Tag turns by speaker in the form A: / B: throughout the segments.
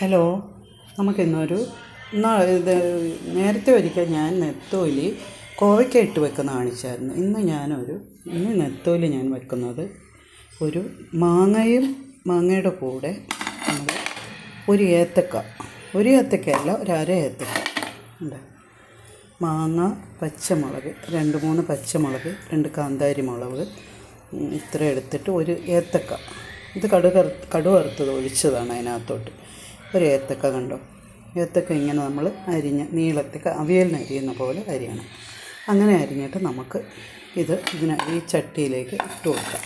A: Hello. നമുക്കിന്നൊരു ഇത് നേരത്തെ ഒരിക്കൽ ഞാൻ നെത്തോലി കോവയ്ക്ക ഇട്ട് വെക്കുന്ന കാണിച്ചായിരുന്നു. ഇന്ന് ഞാനൊരു ഇന്ന് നെത്തോലി ഞാൻ വെക്കുന്നത് ഒരു മാങ്ങയും മാങ്ങയുടെ കൂടെ നമ്മൾ ഒരു ഏത്തക്ക. ഒരു ഏത്തക്കയല്ല ഒരു അര ഏത്തക്ക. ഉണ്ട്. മാങ്ങ പച്ചമുളക് രണ്ട് മൂന്ന് പച്ചമുളക് രണ്ട് കാന്താരി മുളക് ഇത്ര എടുത്തിട്ട് ഒരു ഏത്തക്ക. ഇത് കടുകറു കടുവറുത്തത് ഒഴിച്ചതാണ് അതിനകത്തോട്ട്. ഒരു ഏത്തക്ക കണ്ടോ? ഏത്തക്ക ഇങ്ങനെ നമ്മൾ അരിഞ്ഞ് നീളത്തിൽ അവിയലിന് അരിയുന്ന പോലെ അരിയണം. അങ്ങനെ അരിഞ്ഞിട്ട് നമുക്ക് ഇത് ഇതിനെ ഈ ചട്ടിയിലേക്ക് ഇട്ട് കൊടുക്കാം.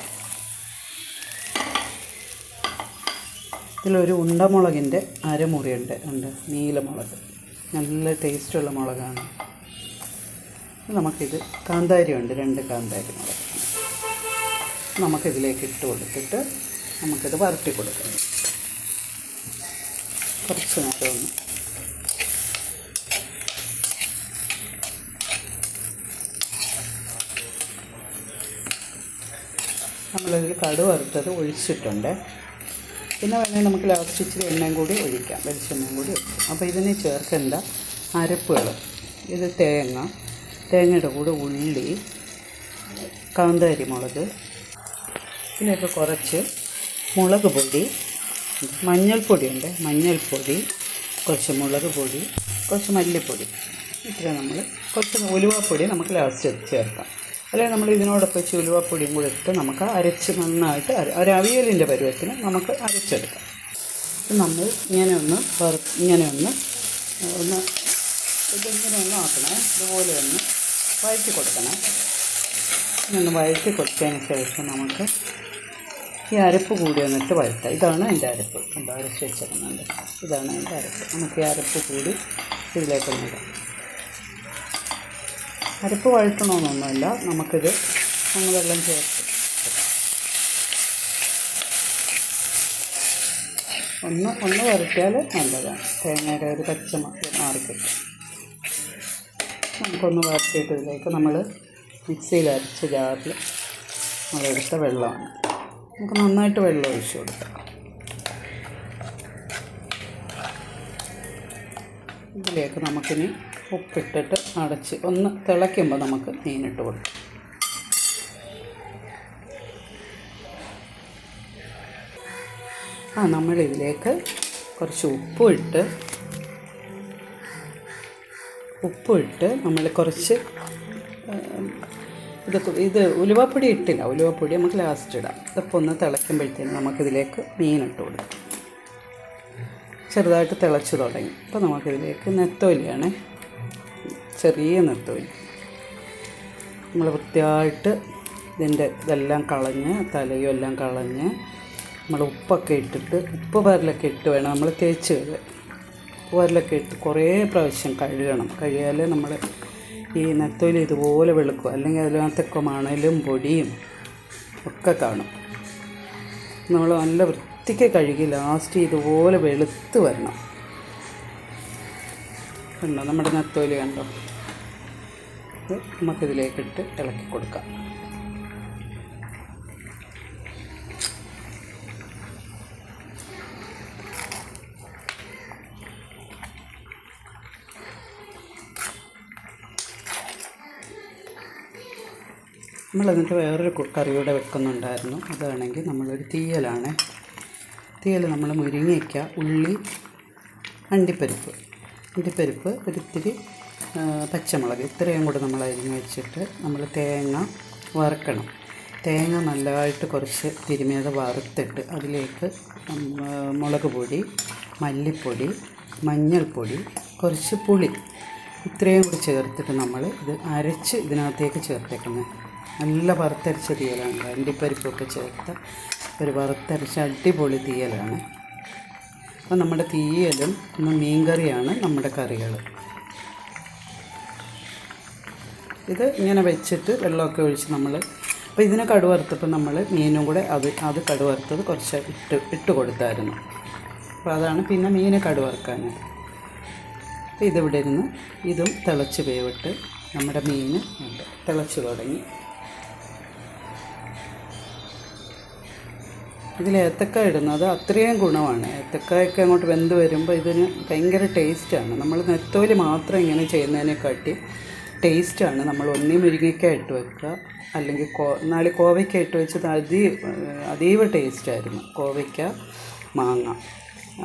A: ഇതിലൊരു ഉണ്ടമുളകിന്റെ അരമുറിയുണ്ട്. ഉണ്ട്. നീലമുളക്. നല്ല ടേസ്റ്റുള്ള മുളകാണ്. നമുക്കിത് കാന്താരി ഉണ്ട് രണ്ട് കാന്താരി മുളക്. നമുക്കിതിലേക്ക് ഇട്ട് കൊടുത്തിട്ട് നമുക്കിത് വരട്ടി കൊടുക്കണം കുറച്ച് നേരം ഒന്ന് നമ്മളിതിൽ വറുത്തത് ഒഴിച്ചിട്ടുണ്ട്. പിന്നെ വേണമെങ്കിൽ നമുക്ക് ലാസ്റ്റ് ഇച്ചിരി എണ്ണയും കൂടി ഒഴിക്കാം. വെളിച്ചെണ്ണയും കൂടി ഒഴിക്കാം. അപ്പോൾ ഇതിന് ചേർക്കേണ്ട അരപ്പുകൾ. ഇത് തേങ്ങ. തേങ്ങയുടെ കൂടെ ഉള്ളി കാന്താരി മുളക് ഇതിലേക്ക് കുറച്ച് മുളക് പൊടി മഞ്ഞൾപ്പൊടിയുണ്ട്. മഞ്ഞൾപ്പൊടി കുറച്ച് മുളക് പൊടി കുറച്ച് മല്ലിപ്പൊടി. ഇത്ര നമ്മൾ കുറച്ച് ഉലുവാപ്പൊടി നമുക്ക് ലാസ്റ്റ് ചേർക്കാം. അല്ലെങ്കിൽ നമ്മൾ ഇതിനോടൊപ്പം വെച്ച് ഉലുവാപ്പൊടിയും കൂടെ ഇട്ട് നമുക്ക് അരച്ച് നന്നായിട്ട് ഒരു അവിയലിന്റെ പരുവത്തിന് നമുക്ക് അരച്ചെടുക്കാം. നമ്മൾ ഇങ്ങനെ ഒന്ന് ഇങ്ങനെ ഒന്ന് ഒന്ന് ഇതിങ്ങനെ ഒന്ന് ആക്കണേ. ഇതുപോലെ ഒന്ന് വഴറ്റി കൊടുക്കണം. ഒന്ന് വഴറ്റി കൊടുത്തതിന് ശേഷം നമുക്ക് ഈ അരപ്പ് കൂടി വന്നിട്ട് വഴറ്റാം. ഇതാണ് എന്റെ അരപ്പ്. എന്താ അരച്ച് വെച്ചിരുന്നുണ്ട് ഇതാണ് എന്റെ അരപ്പ്. നമുക്ക് ഈ അരപ്പ് കൂടി ഇതിലേക്ക് ഇടാം. അരപ്പ് വഴറ്റണമെന്നൊന്നുമില്ല. നമുക്കിത് നമ്മൾ വെള്ളം ചേർത്ത് ഒന്ന് ഒന്ന് വരട്ടിയാൽ നല്ലതാണ്. തേങ്ങയുടെ ഒരു പച്ച മാറിക്കിട്ടും. നമുക്കൊന്ന് വരട്ടിയിട്ട് ഇതിലേക്ക് നമ്മൾ മിക്സിയിൽ അരച്ച ജാറിൽ നമ്മളെടുത്ത വെള്ളമാണ്. നമുക്ക് നന്നായിട്ട് വെള്ളം ഒഴിച്ചു കൊടുക്കാം. ഇതിലേക്ക് നമുക്കിനി ഉപ്പിട്ടിട്ട് അടച്ച് ഒന്ന് തിളയ്ക്കുമ്പോൾ നമുക്ക് മീനിട്ട് കൊടുക്കാം. ആ നമ്മളിതിലേക്ക് കുറച്ച് ഉപ്പും ഇട്ട് ഉപ്പിട്ട് നമ്മൾ കുറച്ച് ഇത് ഇത് ഉലുവപ്പൊടി ഇട്ടില്ല. ഉലുവപ്പൊടി നമുക്ക് ലാസ്റ്റ് ഇടാം. ഇതിപ്പോൾ ഒന്ന് തിളയ്ക്കുമ്പോഴത്തേനും നമുക്കിതിലേക്ക് മീനിട്ട് കൊടുക്കാം. ചെറുതായിട്ട് തിളച്ച് തുടങ്ങി. അപ്പോൾ നമുക്കിതിലേക്ക് നെത്തോലിയാണ്. ചെറിയ നെത്തോലി. നമ്മൾ വൃത്തിയായിട്ട് ഇതിന്റെ ഇതെല്ലാം കളഞ്ഞ് തലയും എല്ലാം കളഞ്ഞ് നമ്മൾ ഉപ്പൊക്കെ ഇട്ടിട്ട് ഉപ്പ് പരലൊക്കെ ഇട്ട് വേണം നമ്മൾ തേച്ച് കഴുകാൻ. ഉപ്പ് പരലൊക്കെ ഇട്ട് കുറേ പ്രാവശ്യം കഴുകണം. കഴുകിയാലേ നമ്മൾ ഈ നെത്തോലി ഇതുപോലെ വെളുക്കും. അല്ലെങ്കിൽ അതിനകത്തൊക്കെ മണലും പൊടിയും ഒക്കെ കാണും. നമ്മൾ നല്ല വൃത്തിക്ക് കഴുകി ലാസ്റ്റ് ഇതുപോലെ വെളുത്ത് വരണം. കണ്ടോ? നമ്മുടെ നെത്തോലി കണ്ടോ? നമുക്കിതിലേക്കിട്ട് ഇളക്കി കൊടുക്കാം. നമ്മൾ എന്നിട്ട് വേറൊരു കറി കൂടെ വെക്കുന്നുണ്ടായിരുന്നു. അതാണെങ്കിൽ നമ്മളൊരു തീയലാണ്. തീയൽ നമ്മൾ മുരിങ്ങയ്ക്ക ഉള്ളി അണ്ടിപ്പരിപ്പ്. അണ്ടിപ്പരിപ്പ് ഒരിത്തിരി പച്ചമുളക് ഇത്രയും കൂടെ നമ്മൾ അരിഞ്ഞ് വെച്ചിട്ട് നമ്മൾ തേങ്ങ വറുക്കണം. തേങ്ങ നല്ലതായിട്ട് കുറച്ച് തിരുമേത വറുത്തിട്ട് അതിലേക്ക് മുളക് പൊടി മല്ലിപ്പൊടി മഞ്ഞൾപ്പൊടി കുറച്ച് പുളി. ഇത്രയും കൂടി ചേർത്തിട്ട് നമ്മൾ ഇത് അരച്ച് ഇതിനകത്തേക്ക് ചേർത്തേക്കുന്നത്. നല്ല വറുത്തരച്ച തീയലാണ്. അണ്ടിപ്പരിപ്പൊക്കെ ചേർത്ത് ഒരു വറുത്തരച്ച അടിപൊളി തീയലാണ്. അപ്പോൾ നമ്മുടെ തീയലും ഒന്ന് മീൻകറിയാണ് നമ്മുടെ കറികൾ ഇത് ഇങ്ങനെ വെച്ചിട്ട് വെള്ളമൊക്കെ ഒഴിച്ച് നമ്മൾ അപ്പോൾ ഇതിനെ കടുവറുത്തപ്പോൾ നമ്മൾ മീനും കൂടെ അത് അത് കടുവറുത്തത് കുറച്ച് ഇട്ട് ഇട്ട് കൊടുത്തായിരുന്നു. അപ്പോൾ അതാണ് പിന്നെ മീനെ കടുവറുക്കാൻ അപ്പോൾ ഇതിവിടെ ഇരുന്ന് ഇതും തിളച്ച് വേവിട്ട് നമ്മുടെ മീൻ തിളച്ച് തുടങ്ങി. ഇതിൽ ഏത്തക്ക ഇടുന്നത് അത്രയും ഗുണമാണ്. ഏത്തക്കായൊക്കെ അങ്ങോട്ട് വെന്ത് വരുമ്പോൾ ഇതിന് ഭയങ്കര ടേസ്റ്റാണ്. നമ്മൾ നെത്തോലി മാത്രം ഇങ്ങനെ ചെയ്യുന്നതിനെക്കാട്ടി ടേസ്റ്റാണ്. നമ്മൾ ഒന്നീ മുരിങ്ങയ്ക്ക ഇട്ട് വെക്കുക. അല്ലെങ്കിൽ കോ നാളെ കോവയ്ക്ക ഇട്ട് വെച്ചത് അതി അതീവ ടേസ്റ്റായിരുന്നു. കോവയ്ക്ക മാങ്ങ.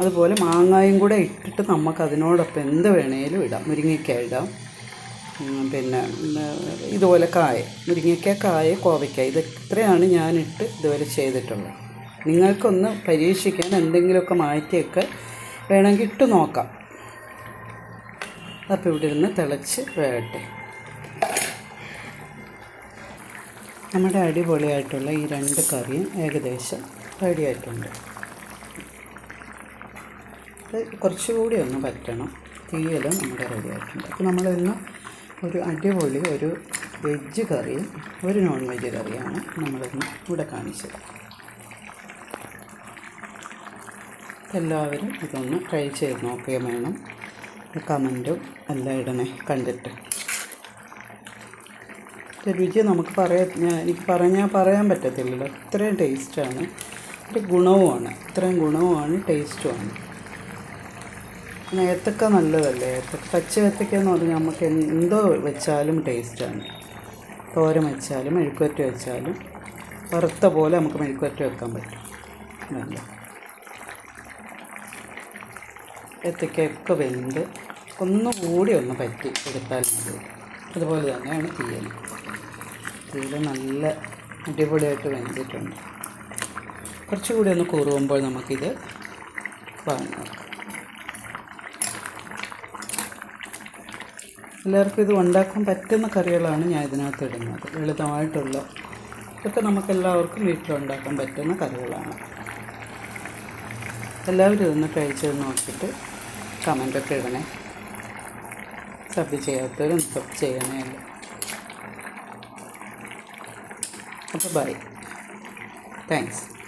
A: അതുപോലെ മാങ്ങായും കൂടെ ഇട്ടിട്ട് നമുക്ക് അതിനോടൊപ്പം എന്ത് വേണേലും ഇടാം. മുരിങ്ങയ്ക്ക ഇടാം. പിന്നെ ഇതുപോലെ കായ. മുരിങ്ങയ്ക്ക കായ കോവയ്ക്ക. ഇത് ഇത്രയാണ് ഞാനിട്ട് ഇതുവരെ ചെയ്തിട്ടുള്ളത്. നിങ്ങൾക്കൊന്ന് പരീക്ഷിക്കാൻ എന്തെങ്കിലുമൊക്കെ മാറ്റിയൊക്കെ വേണമെങ്കിൽ ഇട്ട് നോക്കാം. അപ്പോൾ ഇവിടെ ഇരുന്ന് തിളച്ച് വേകട്ടെ നമ്മുടെ അടിപൊളിയായിട്ടുള്ള ഈ രണ്ട് കറിയും ഏകദേശം റെഡിയായിട്ടുണ്ട് ഇത് കുറച്ചുകൂടി ഒന്ന് പറ്റണം തീയലും നമ്മുടെ റെഡി ആയിട്ടുണ്ട്. അപ്പോൾ നമ്മളിന്ന് ഒരു അടിപൊളി ഒരു വെജ് കറിയും ഒരു നോൺ വെജ് കറിയാണ് നമ്മളിന്ന് ഇവിടെ കാണിച്ചത്. എല്ലാവരും ഇതൊന്ന് ട്രൈ ചെയ്ത് നോക്കുകയും വേണം കമന്റും എല്ലാം ഇടണേ കണ്ടിട്ട്. രുചി നമുക്ക് പറയാൻ എനിക്ക് പറഞ്ഞാൽ പറയാൻ പറ്റത്തില്ലല്ലോ. ഇത്രയും ടേസ്റ്റാണ് ഒരു ഗുണവുമാണ്. ഇത്രയും ഗുണവുമാണ് ടേസ്റ്റുമാണ് പിന്നെ ഏത്തക്ക നല്ലതല്ലേ? പച്ച ഏത്തക്ക എന്ന് പറഞ്ഞാൽ നമുക്ക് എന്തോ വെച്ചാലും ടേസ്റ്റാണ് തോരൻ വെച്ചാലും മെഴുക്കുവറ്റ വെച്ചാലും വറുത്ത പോലെ നമുക്ക് മെഴുക്കുവറ്റ വെക്കാൻ പറ്റും. നല്ല ഏത്തക്കയൊക്കെ വെന്ത് ഒന്നുകൂടി ഒന്ന് പറ്റി എടുത്താൽ മതി. അതുപോലെ തന്നെയാണ് തീയൽ. തീയൽ നല്ല അടിപൊളിയായിട്ട് വെന്തിട്ടുണ്ട്. കുറച്ചുകൂടി ഒന്ന് കുറുകുമ്പോൾ നമുക്കിത് വാങ്ങാം. എല്ലാവർക്കും ഇത് ഉണ്ടാക്കാൻ പറ്റുന്ന കറികളാണ് ഞാൻ ഇതിനകത്ത് ഇടുന്നത്. ലളിതമായിട്ടുള്ള ഇതൊക്കെ നമുക്കെല്ലാവർക്കും വീട്ടിലുണ്ടാക്കാൻ പറ്റുന്ന കറികളാണ്. എല്ലാവരും ഇതൊന്ന് കഴിച്ചത് നോക്കിയിട്ട് കമന്റൊക്കെ ഇടണേ. സബ് ചെയ്യാത്തവരും സബ് ചെയ്യണേ അപ്പോൾ ബൈ. താങ്ക്സ്.